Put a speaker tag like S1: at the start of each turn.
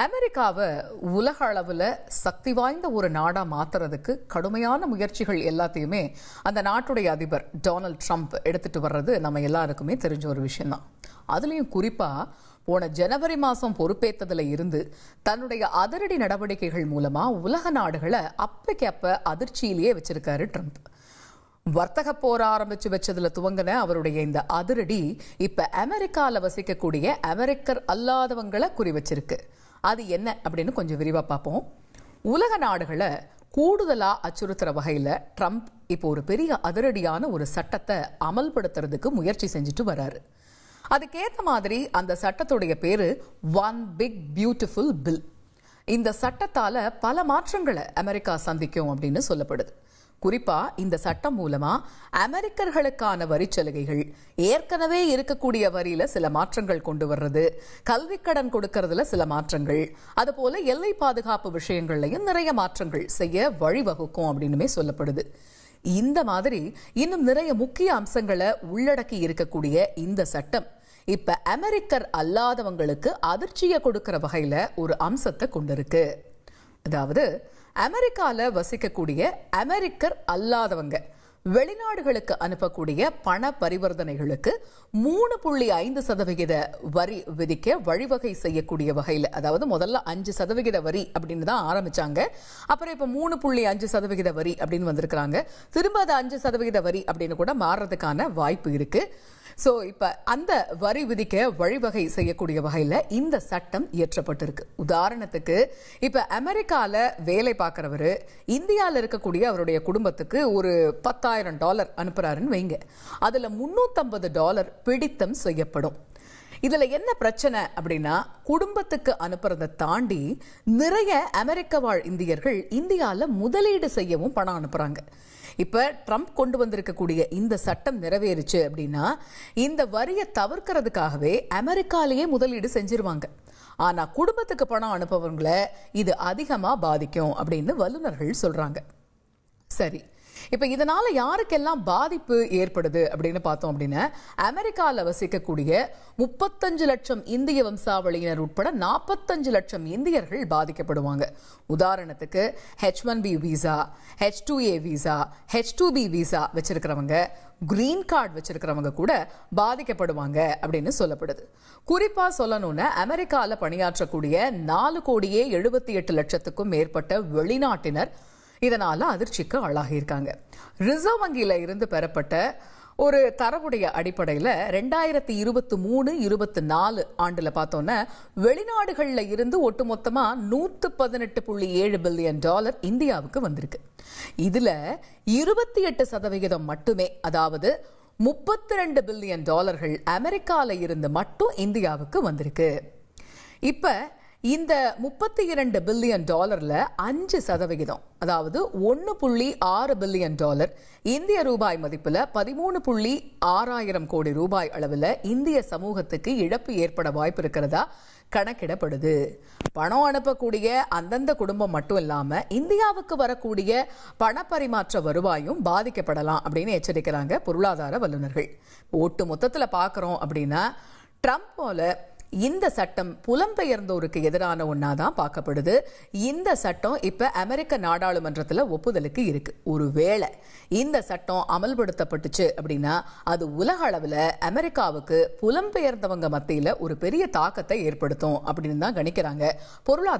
S1: அமெரிக்காவை உலக அளவில் சக்தி வாய்ந்த ஒரு நாடாக மாத்துறதுக்கு கடுமையான முயற்சிகள் எல்லாத்தையுமே அந்த நாட்டுடைய அதிபர் டொனால்ட் ட்ரம்ப் எடுத்துகிட்டு வர்றது நம்ம எல்லாருக்குமே தெரிஞ்ச ஒரு விஷயந்தான் அதுலேயும் குறிப்பாக போன ஜனவரி மாதம் பொறுப்பேற்றதுல இருந்து தன்னுடைய அதிரடி நடவடிக்கைகள் மூலமாக உலக நாடுகளை அப்பைக்கு அப்போ அதிர்ச்சியிலேயே வச்சிருக்காரு ட்ரம்ப். வர்த்தக போர் ஆரம்பிச்சு வச்சதுல துவங்கின அவருடைய இந்த அதிரடி இப்ப அமெரிக்கால வசிக்கக்கூடிய அமெரிக்கர் அல்லாதவங்களை குறி வச்சிருக்கு. அது என்ன அப்படின்னு கொஞ்சம் விரிவாக பார்ப்போம். உலக நாடுகளை கூடுதலாக அச்சுறுத்துகிற வகையில் ட்ரம்ப் இப்போ ஒரு பெரிய அதிரடியான ஒரு சட்டத்தை அமல்படுத்துறதுக்கு முயற்சி செஞ்சுட்டு வராரு. அதுக்கேற்ற மாதிரி அந்த சட்டத்துடைய பேர் ஒன் பிக் பியூட்டிஃபுல் பில் இந்த சட்டத்தால் பல மாற்றங்களை அமெரிக்கா சந்திக்கும் அப்படின்னு சொல்லப்படுது. குறிப்பா இந்த சட்டம் மூலமா அமெரிக்கர்களுக்கான வரி சலுகைகள். ஏற்கனவே இருக்கக்கூடிய வரியில சில மாற்றங்கள் கொண்டு வர்றது கல்வி கடன் கொடுக்கறதுல சில மாற்றங்கள். அதுபோல எல்லை பாதுகாப்பு விஷயங்கள்லயும் நிறைய மாற்றங்கள் செய்ய வழிவகுக்கும் அப்படின்னுமே சொல்லப்படுது. இந்த மாதிரி இன்னும் நிறைய முக்கிய அம்சங்களை உள்ளடக்கி இருக்கக்கூடிய இந்த சட்டம் இப்ப அமெரிக்கர் அல்லாதவங்களுக்கு அதிர்ச்சியை கொடுக்கிற வகையில ஒரு அம்சத்தை கொண்டிருக்கு. அதாவது அமெரிக்கால வசிக்கக்கூடிய அமெரிக்கர் அல்லாதவங்க. வெளிநாடுகளுக்கு அனுப்பக்கூடிய பண பரிவர்த்தனைகளுக்கு மூணு புள்ளி ஐந்து சதவிகித வரி விதிக்க வழிவகை செய்யக்கூடிய வகையில் அதாவது முதல்ல அஞ்சு சதவிகித வரி அப்படின்னு தான் ஆரம்பிச்சாங்க. அப்புறம் இப்போ மூணு புள்ளி அஞ்சு சதவிகித வரி அப்படின்னு வந்திருக்கிறாங்க. திரும்ப அது அஞ்சு சதவிகித வரி அப்படின்னு கூட மாறுறதுக்கான வாய்ப்பு இருக்கு. ஸோ இப்போ அந்த வரி விதிக்க வழிவகை செய்யக்கூடிய வகையில் இந்த சட்டம் இயற்றப்பட்டிருக்கு. உதாரணத்துக்கு இப்போ அமெரிக்காவில் வேலை பார்க்குறவர் இந்தியாவில் இருக்கக்கூடிய அவருடைய குடும்பத்துக்கு ஒரு பத்தாயிரம் டாலர் அனுப்புகிறாருன்னு வைங்க. அதில் முந்நூற்றம்பது டாலர் பிடித்தம் செய்யப்படும். இதில் என்ன பிரச்சனை அப்படின்னா குடும்பத்துக்கு அனுப்புறதை தாண்டி நிறைய அமெரிக்க வாழ் இந்தியர்கள் இந்தியாவில் முதலீடு செய்யவும் பணம் அனுப்புகிறாங்க இப்போ ட்ரம்ப் கொண்டு வந்திருக்கக்கூடிய இந்த சட்டம் நிறைவேறுச்சு அப்படின்னா இந்த வரியை தவிர்க்கிறதுக்காகவே அமெரிக்காலேயே முதலீடு செஞ்சிருவாங்க. ஆனால் குடும்பத்துக்கு பணம் அனுப்பவங்களை இது அதிகமாக பாதிக்கும் அப்படின்னு வல்லுநர்கள் சொல்கிறாங்க சரி இப்ப இதனால யாருக்கெல்லாம் பாதிப்பு ஏற்படுது அப்படின்னு பார்த்தோம் அப்படின்னா அமெரிக்கால வசிக்கக்கூடிய முப்பத்தஞ்சு லட்சம் இந்திய வம்சாவளியினர் உட்பட நாற்பத்தஞ்சு லட்சம் இந்தியர்கள் பாதிக்கப்படுவாங்க. உதாரணத்துக்கு H one B visa H two A visa H two B visa வச்சிருக்கிறவங்க green card வச்சிருக்கிறவங்க கூட பாதிக்கப்படுவாங்க அப்படின்னு சொல்லப்படுது. குறிப்பா சொல்லணும்னா அமெரிக்கால பணியாற்றக்கூடிய நாலு கோடியே எழுபத்தி எட்டு லட்சத்துக்கும் மேற்பட்ட வெளிநாட்டினர் இதனால அதிர்ச்சிக்கு ஆளாகியிருக்காங்க. ரிசர்வ் வங்கியில இருந்து பெறப்பட்ட ஒரு தரவுடைய அடிப்படையில் ரெண்டாயிரத்தி இருபத்தி மூணு இருபத்தி நாலு ஆண்டில் பார்த்தோன்னா வெளிநாடுகளில் இருந்து ஒட்டுமொத்தமாக நூற்று பதினெட்டு புள்ளி ஏழு பில்லியன் டாலர் இந்தியாவுக்கு வந்திருக்கு. இதில் இருபத்தி எட்டு சதவிகிதம் மட்டுமே அதாவது முப்பத்தி ரெண்டு பில்லியன் டாலர்கள் அமெரிக்காவில் இருந்து மட்டும் இந்தியாவுக்கு வந்திருக்கு. இப்போ இந்த முப்பத்தி இரண்டு பில்லியன் டாலர்ல அஞ்சு சதவிகிதம் அதாவது ஒன்று புள்ளி ஆறு பில்லியன் டாலர் இந்திய ரூபாய் மதிப்பில் பதிமூணு புள்ளி ஆறாயிரம் கோடி ரூபாய் அளவில் இந்திய சமூகத்துக்கு இழப்பு ஏற்பட வாய்ப்பு இருக்கிறதா கணக்கிடப்படுது. பணம் அனுப்பக்கூடிய அந்தந்த குடும்பம் மட்டும் இல்லாமல் இந்தியாவுக்கு வரக்கூடிய பணப்பரிமாற்ற வருவாயும் பாதிக்கப்படலாம் அப்படின்னு எச்சரிக்கிறாங்க பொருளாதார வல்லுநர்கள். ஒட்டு மொத்தத்தில் பார்க்குறோம் அப்படின்னா ட்ரம்ப் போல இந்த சட்டம் புலம்பெயர்ந்தோருக்கு எதிரான ஒன்றா தான் பார்க்கப்படுது. இந்த சட்டம் இப்ப அமெரிக்க நாடாளுமன்றத்தில் ஒப்புதலுக்கு இருக்கு. ஒருவேளை இந்த சட்டம் அமல்படுத்தப்பட்டுச்சு அப்படின்னா அது உலக அளவில் அமெரிக்காவுக்கு புலம்பெயர்ந்தவங்க மத்தியில ஒரு பெரிய தாக்கத்தை ஏற்படுத்தும் அப்படின்னு தான் கணிக்கிறாங்க. பொருளாதார